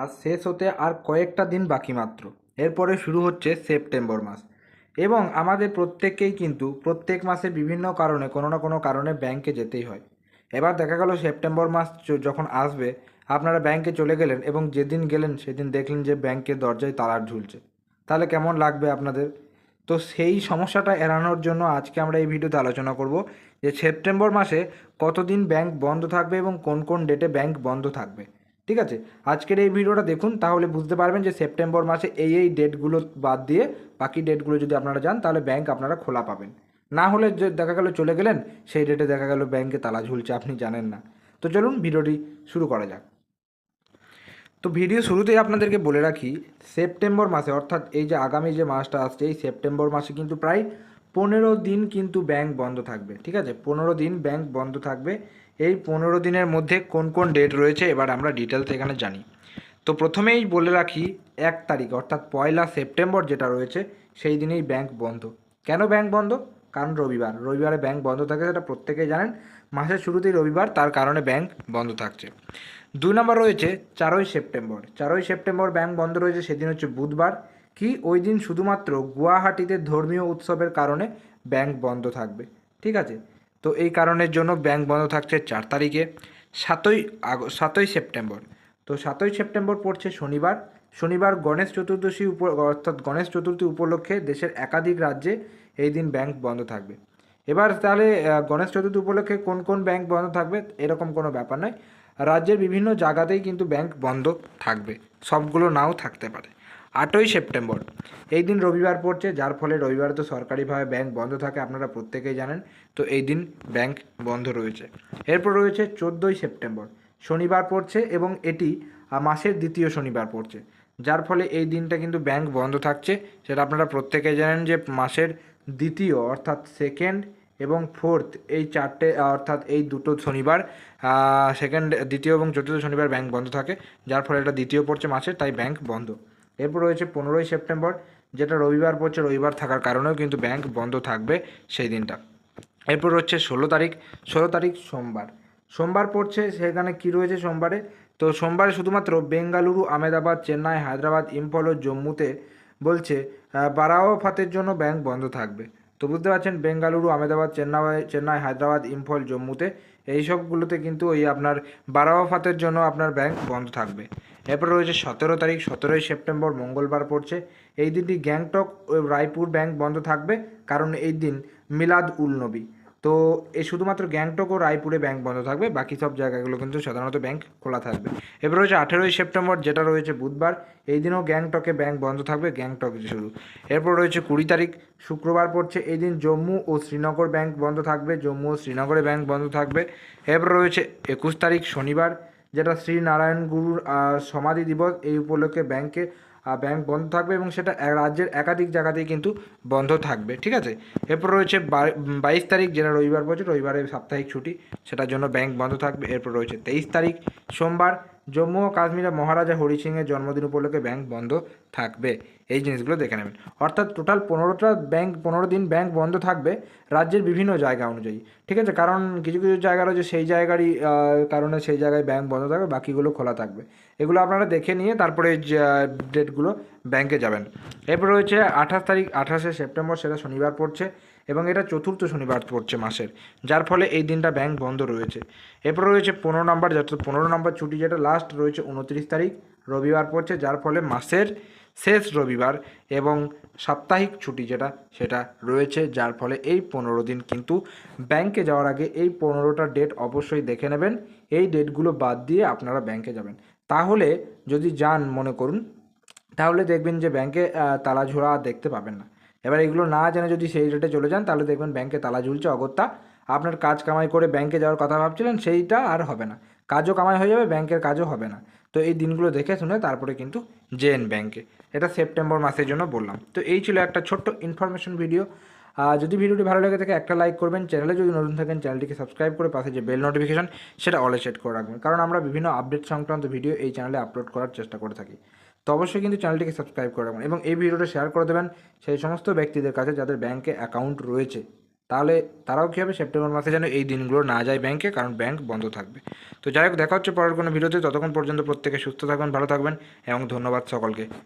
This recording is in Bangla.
আজ শেষ হতে আর কয়েকটা দিন বাকি মাত্র। এরপরে শুরু হচ্ছে সেপ্টেম্বর মাস। এবং আমাদের প্রত্যেককেই কিন্তু প্রত্যেক মাসে বিভিন্ন কারণে, কোনো না কোনো কারণে ব্যাংকে যেতেই হয়। এবার দেখা গেল সেপ্টেম্বর মাস যখন আসবে, আপনারা ব্যাংকে চলে গেলেন এবং যেদিন গেলেন সেদিন দেখলেন যে ব্যাংকের দরজায় তালা ঝুলছে। তাহলে কেমন লাগবে আপনাদের? তো সেই সমস্যাটা এড়ানোর জন্য আজকে আমরা এই ভিডিওতে আলোচনা করব যে সেপ্টেম্বর মাসে কতদিন ব্যাংক বন্ধ থাকবে এবং কোন কোন ডেটে ব্যাংক বন্ধ থাকবে। ঠিক আছে? আজকের এই ভিডিওটা দেখুন, তাহলে বুঝতে পারবেন যে সেপ্টেম্বর মাসে এই এই ডেটগুলো বাদ দিয়ে বাকি ডেটগুলো যদি আপনারা যান, তাহলে ব্যাংক আপনারা খোলা পাবেন। না হলে দেখা গেল চলে গেলেন, সেই ডেটে দেখা গেল ব্যাংকে তালা ঝুলছে, আপনি জানেন না। তো চলুন ভিডিওটি শুরু করা যাক। তো ভিডিও শুরুতেই আপনাদেরকে বলে রাখি, সেপ্টেম্বর মাসে, অর্থাৎ এই যে আগামী যে মাসটা আসছে, এই সেপ্টেম্বর মাসে কিন্তু প্রায় পনেরো দিন কিন্তু ব্যাংক বন্ধ থাকবে, ঠিক আছে? পনেরো দিন ব্যাংক বন্ধ থাকবে। এই পনেরো দিনের মধ্যে কোন কোন ডেট রয়েছে এবার আমরা ডিটেলস এখানে জানি। তো প্রথমেই বলে রাখি, এক তারিখ, অর্থাৎ পয়লা সেপ্টেম্বর যেটা রয়েছে, সেই দিনেই ব্যাংক বন্ধ। কেন ব্যাংক বন্ধ? কারণ রবিবার। রবিবারে ব্যাংক বন্ধ থাকে সেটা প্রত্যেকেই জানেন। মাসের শুরুতেই রবিবার, তার কারণে ব্যাংক বন্ধ থাকছে। দুই নম্বর রয়েছে চারই সেপ্টেম্বর। চারই সেপ্টেম্বর ব্যাংক বন্ধ রয়েছে, সেদিন হচ্ছে বুধবার। কি? ওই দিন শুধুমাত্র গুয়াহাটিতে ধর্মীয় উৎসবের কারণে ব্যাংক বন্ধ থাকবে। ঠিক আছে? তো এই কারণের জন্য ব্যাংক বন্ধ থাকছে চার তারিখে, সাতই আগ সাতই সেপ্টেম্বর। তো সাতই সেপ্টেম্বর পড়ছে শনিবার। শনিবার গণেশ চতুর্দশী উপ, অর্থাৎ গণেশ চতুর্থী উপলক্ষে দেশের একাধিক রাজ্যে এই দিন ব্যাংক বন্ধ থাকবে। এবার তাহলে গণেশ চতুর্থী উপলক্ষে কোন কোন ব্যাংক বন্ধ থাকবে এরকম কোনো ব্যাপার নয়। রাজ্যের বিভিন্ন জায়গাতেই কিন্তু ব্যাংক বন্ধ থাকবে। সবগুলো নাও থাকতে পারে। আটই সেপ্টেম্বর। এই দিন রবিবার পড়ছে, যার ফলে রবিবার তো সরকারিভাবে ব্যাংক বন্ধ থাকে, আপনারা প্রত্যেকেই জানেন। তো এই দিন ব্যাংক বন্ধ রয়েছে। এরপর রয়েছে চোদ্দোই সেপ্টেম্বর, শনিবার পড়ছে এবং এটি মাসের দ্বিতীয় শনিবার পড়ছে। যার ফলে এই দিনটা কিন্তু ব্যাংক বন্ধ থাকছে। সেটা আপনারা প্রত্যেকে জানেন যে মাসের দ্বিতীয় অর্থাৎ সেকেন্ড এবং ফোর্থ এই চারটে, অর্থাৎ এই দুটো শনিবার সেকেন্ড, দ্বিতীয় এবং চতুর্থ শনিবার ব্যাংক বন্ধ থাকে। যার ফলে এটা দ্বিতীয় পড়ছে মাসের, তাই ব্যাংক বন্ধ। এরপর রয়েছে পনেরোই সেপ্টেম্বর, যেটা রবিবার পড়ছে, রবিবার থাকার কারণেও কিন্তু ব্যাংক বন্ধ থাকবে সেই দিনটা। এরপর হচ্ছে ষোলো তারিখ ষোলো তারিখ সোমবার। সোমবার পড়ছে, সেখানে কি রয়েছে সোমবারে? তো সোমবারে শুধুমাত্র বেঙ্গালুরু আমেদাবাদ চেন্নাই, হায়দ্রাবাদ ইম্ফল ও জম্মুতে বলছে বারাওয়াফাতের জন্য ব্যাংক বন্ধ থাকবে। তো বুঝতে পারছেন, বেঙ্গালুরু আমেদাবাদ চেন্নাই চেন্নাই, হায়দ্রাবাদ, ইম্ফল, জম্মুতে, এই সবগুলোতে কিন্তু ওই আপনার বারাওয়াফাতের জন্য আপনার ব্যাংক বন্ধ থাকবে। এরপর রয়েছে সতেরো তারিখ, সতেরোই সেপ্টেম্বর, মঙ্গলবার পড়ছে। এই দিনটি গ্যাংটক ও রায়পুর ব্যাংক বন্ধ থাকবে, কারণ এই দিন মিলাদ উল নবী। তো এই শুধুমাত্র গ্যাংটক ও রায়পুরে ব্যাংক বন্ধ থাকবে, বাকি সব জায়গাগুলো কিন্তু সাধারণত ব্যাংক খোলা থাকবে। এবার রয়েছে আঠেরোই সেপ্টেম্বর, যেটা রয়েছে বুধবার, এই দিনও গ্যাংটকে ব্যাংক বন্ধ থাকবে, গ্যাংটক শুধু। এরপর রয়েছে কুড়ি তারিখ, শুক্রবার পড়ছে, এই দিন জম্মু ও শ্রীনগর ব্যাংক বন্ধ থাকবে, জম্মু ও শ্রীনগরে ব্যাংক বন্ধ থাকবে। এরপর রয়েছে একুশ তারিখ, শনিবার যেটা শ্রীনারায়ণ গুরুর সমাধি দিবস এই উপলক্ষে ব্যাংকে ব্যাংক বন্ধ থাকবে এবং সেটা রাজ্যের একাধিক জায়গাতেই কিন্তু বন্ধ থাকবে, ঠিক আছে? এরপর রয়েছে বাইশ তারিখ, যেটা রবিবার পড়ছে রবিবারে সাপ্তাহিক ছুটি, সেটার জন্য ব্যাংক বন্ধ থাকবে। এরপর রয়েছে তেইশ তারিখ, সোমবার জম্মু ও কাশ্মীরে মহারাজা হরি সিংয়ের জন্মদিন উপলক্ষে ব্যাংক বন্ধ থাকবে। এই জিনিসগুলো দেখে নেবেন। অর্থাৎ টোটাল পনেরোটা ব্যাংক, পনেরো দিন ব্যাংক বন্ধ থাকবে রাজ্যের বিভিন্ন জায়গা অনুযায়ী। ঠিক আছে? কারণ কিছু কিছু জায়গা রয়েছে, সেই জায়গারই কারণে সেই জায়গায় ব্যাংক বন্ধ থাকবে, বাকিগুলো খোলা থাকবে। এগুলো আপনারা দেখে নিয়ে তারপরে ডেটগুলো ব্যাংকে যাবেন। এরপর রয়েছে আঠাশ তারিখ, আঠাশে সেপ্টেম্বর, সেটা শনিবার পড়ছে। এবং এটা চতুর্থ শনিবার পড়ছে মাসের, যার ফলে এই দিনটা ব্যাংক বন্ধ রয়েছে। এরপর রয়েছে পনেরো নম্বর যত পনেরো নম্বর ছুটি যেটা লাস্ট রয়েছে উনত্রিশ তারিখ, রবিবার পড়ছে, যার ফলে মাসের শেষ রবিবার এবং সাপ্তাহিক ছুটি যেটা, সেটা রয়েছে, যার ফলে এই পনেরো দিন কিন্তু ব্যাংকে যাওয়ার আগে এই পনেরোটা ডেট অবশ্যই দেখে নেবেন। এই ডেটগুলো বাদ দিয়ে আপনারা ব্যাংকে যাবেন। তাহলে যদি যান মনে করুন, তাহলে দেখবেন যে ব্যাংকে তালা ঝোড়া দেখতে পাবেন না। এবার এগুলো না জেনে যদি সেই রেটে চলে যান, তাহলে দেখবেন ব্যাংকে তালা ঝুলছে অগত্যা। আপনার কাজ কামাই করে ব্যাংকে যাওয়ার কথা ভাবছিলেন, সেইটা আর হবে না। কাজও কামাই হয়ে যাবে ব্যাংকের কাজও হবে না। তো এই দিনগুলো দেখে শুনে তারপরে কিন্তু জেন ব্যাংকে এটা সেপ্টেম্বর মাসের জন্য বললাম। তো এই ছিল একটা ছোট্ট ইনফরমেশন ভিডিও যদি ভিডিওটি ভালো লেগে থাকে, একটা লাইক করবেন। চ্যানেলে যদি নতুন থাকেন চ্যানেলটিকে সাবস্ক্রাইব করে পাশে যে বেল নোটিফিকেশন সেটা অলে সেট করে রাখবেন। কারণ আমরা বিভিন্ন আপডেট সংক্রান্ত ভিডিও এই চ্যানেলে আপলোড করার চেষ্টা করে থাকি। তো অবশ্যই কিন্তু চ্যানেলটিকে সাবস্ক্রাইব করে রাখবেন এবং এই ভিডিওটা শেয়ার করে দেবেন সেই সমস্ত ব্যক্তিদের কাছে যাদের ব্যাংকে অ্যাকাউন্ট রয়েছে। তাহলে তারাও কী হবে সেপ্টেম্বর মাসে যেন এই দিনগুলো না যায় ব্যাংকে কারণ ব্যাংক বন্ধ থাকবে। তো যাই হোক, দেখা হচ্ছে পরের কোনো ভিডিওতে ততক্ষণ পর্যন্ত প্রত্যেকে সুস্থ থাকবেন, ভালো থাকবেন এবং ধন্যবাদ সকলকে।